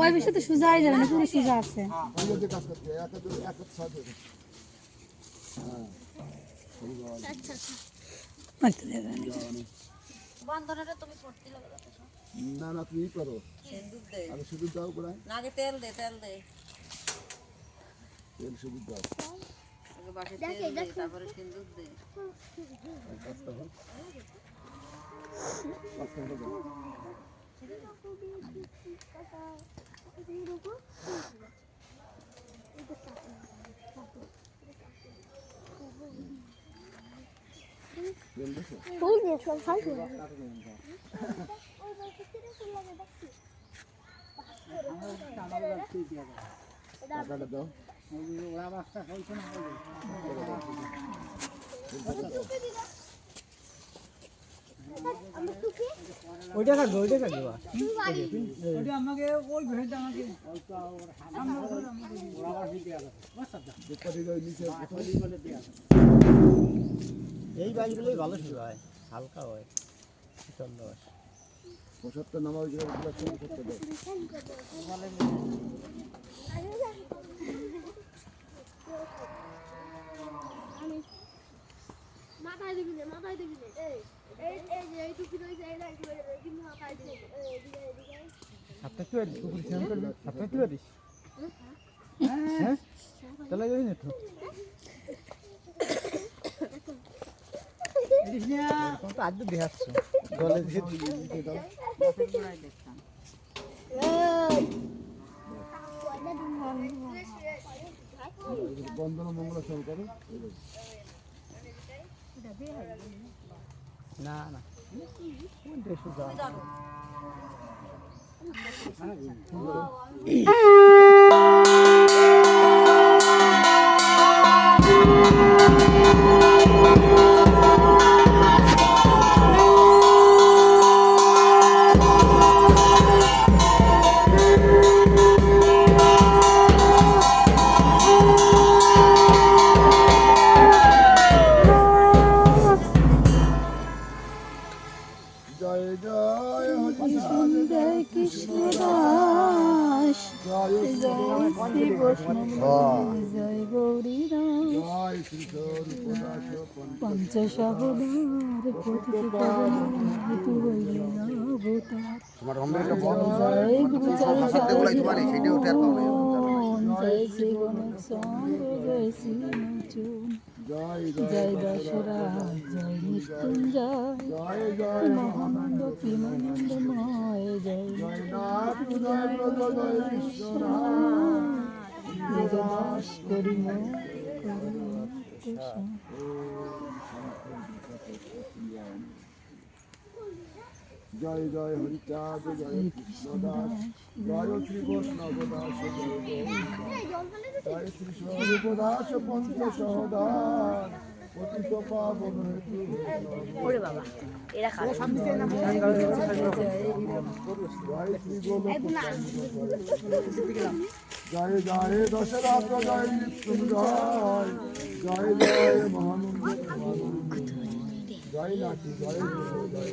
ওই বিষয়ে তো সোজা হয়ে যাবে না পুরো সোজা আছে। হয়ে না। তুমি করতে লাগে না না তুমি করো। সিন্দুর দে। আমি শুধু দাও করে নাগে তেল দে তেল দে। তেল শুধু দাও। বাসে তারপরে সিন্দুর দে। ফুল দিয়ে সব ফাল ফুল টাকাটা দাও ওইটা কাটবো ওইটা কাটবো যেটা দিলে ওই নিচে এই বাইকগুলোই ভালো ছিল হয় হালকা হয় সুন্দর পঁচাত্তর নামা ওই জায়গায় পঁচাত্তর দাও মাথায় দিবি না মাথায় দিবি না। এই এই এই যে এই টুপি রয়েছে এই লাইট কিন্তু মাথায় দিবি। এই করবি হ্যাঁ তাহলে যাবি না তো। আদ্য দেখাচ্ছ? দিয়ে দিয়ে দাও বন্ধন মঙ্গল সব করো না না কোনটা সুজা জয় দাস জয় শ্রী বৈষ্ণব জয় গৌরী রাম জয় শ্রী স্বরূপদাস পঞ্চ সহদার পতিত পাবন হেতু হইলে জয় গুরু চরণ জয় শ্রী গণেশ জয় শ্রী জয় দশরা জয় মৃত্যুঞ্জয় জয় জয় মহানন্দ প্রেমানন্দময় জয় জয় কৃষ্ণ করি জয় জয় হরিচাঁদ জয় কৃষ্ণ দাস জয় শ্রী বৈষ্ণব দাস জয়। শ্রী স্বরূপ দাস পঞ্চ সহদার পতিত পাবন হেতু ওরে বাবা এরা খাবে জয় শ্রী গোলক জয় জয় দশরথ জয় মৃত্যুঞ্জয় জয় জয় মহানন্দ। জয় নাথি জয় জয়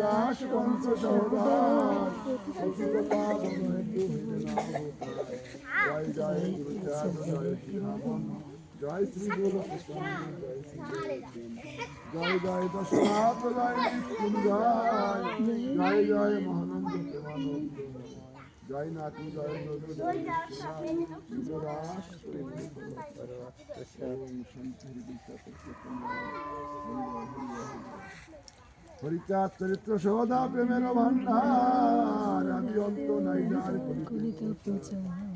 দাস পঞ্চ সহদাস। জয় জয় জয় জয় শ্রী গুরু কৃষ্ণ জয় শ্রী জয় জয় দশরথ জয় মৃত্যুঞ্জয় জয় জয় মহানন্দ প্রেমানন্দ জয় নাথ জয় হরিচাঁদ চরিত্র সদা প্রেমের ভান্ডার আমি অন্ত নাই যার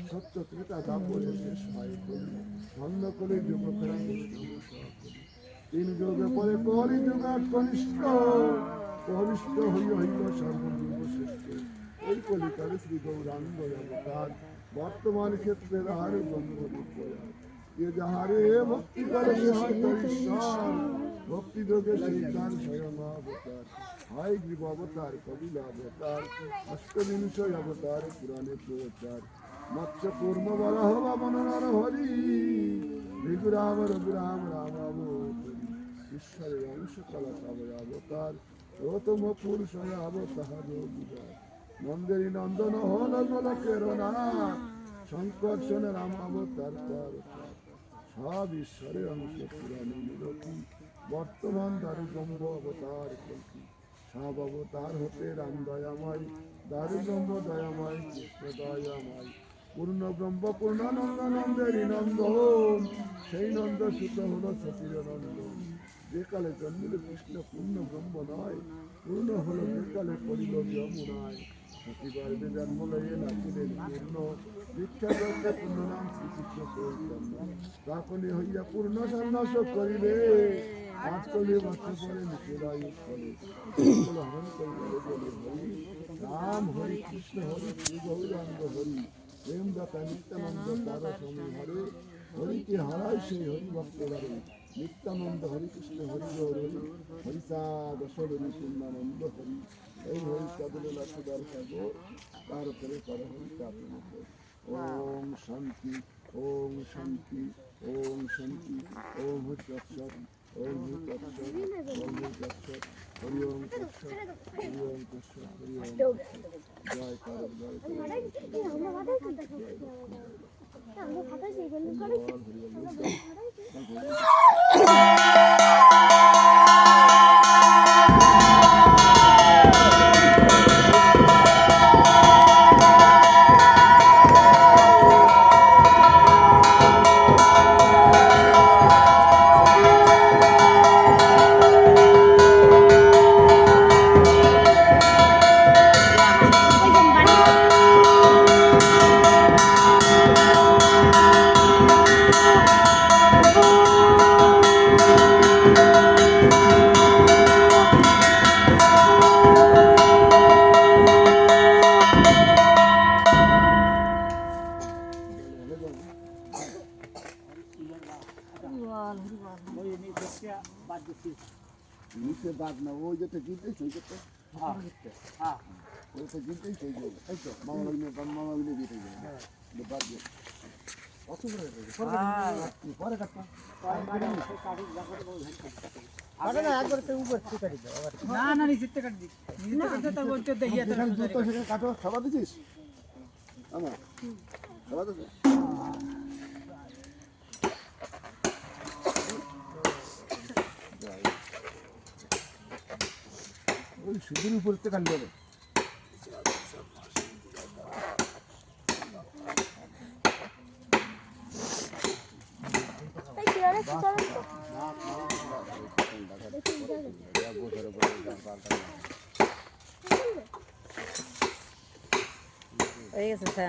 সত্য ত্রেতা দাপরে শেষ হয় কলি। যুগ ফেরাই তিন যুগে পরে কলি যুগ কনিষ্ঠ। কনিষ্ঠ হইল হইল সর্বযুগ শ্রেষ্ঠ। এই কলিকালে শ্রী গৌরাঙ্গ অবতার বর্তমান ক্ষেত্রে আর গন্ধ যে যাহারে ভক্তি করে সে হয় তার ঈশ্বর ভক্তি যোগে তার স্বয়ং অবতার হয় গ্রীব অবতার কবিল অবতার অষ্টবিংশ অবতার পুরাণে প্রচার মৎস্য কুর্ম বরাহ বামন নর হরি রঘুরাম রঘুরাম রাম অবতারি ঈশ্বরের অংশ কলা তবে অবতার প্রথম পুরুষ অবতার নন্দন হল গোলকের নাথ সংকর্ষণ রাম অবতার তার সব ঈশ্বরের অংশ পুরাণে বর্তমান দারু ব্রহ্ম অবতার কল্কি। সব অবতার হতে রাম দয়াময় দারু ব্রহ্ম দয়াময়, কৃষ্ণ দয়াময়। পূর্ণ ব্রহ্ম পূর্ণানন্দ নন্দেরই নন্দন সেই নন্দ সুত হল সতীর নন্দন যে কালে জন্মিল কৃষ্ণ, পূর্ণ ব্রহ্ম নয়। পূর্ণ হল যে কালে পড়িল যমুনায় সতীগর্ভে জন্ম লইয়ে নাচিলেন পূর্ণ বিখ্যাত পূর্ণ নাম শ্রীকৃষ্ণ তখনই হইয়া পূর্ণ সন্ন্যাস করিলে পাঁচ কলি বছর পরে নিচেরায়ু ফলে সকল হরণ করিলে বলে হরি। রাম হরি, কৃষ্ণ হরি, শ্রী গৌরাঙ্গ হরি। প্রেম দাতা নিত্যানন্দ তারা স্বামী হরে। হরিকে হারায় সেই হরি ভক্ত হরে নিত্যানন্দ হরি, কৃষ্ণ হরি, গৌর হরি। হরিসা দশরী পূর্ণানন্দ হরি। এই হরি কাদলে লাখদার সাগর তার উপরে করে। হরি ওম শান্তি। ওম শান্তি ওম শান্তি ওম হরি তৎসৎ ওম হরি তৎসৎ ওম হরি হরি ওম নিচে বাদ না ওই যেটা জিতেই সেই যেটা ওই তো জিতেই সেই যাবে এই তো মামা লাগলে মামা লাগলে জিতে যাবে বাদ দিয়ে করে না না থেকে কাট সেখানে কাটো খাবার দিছিস? আমার। খাবার দিছিস ওই সুদূর উপর থেকে কাটলে হবে। তাই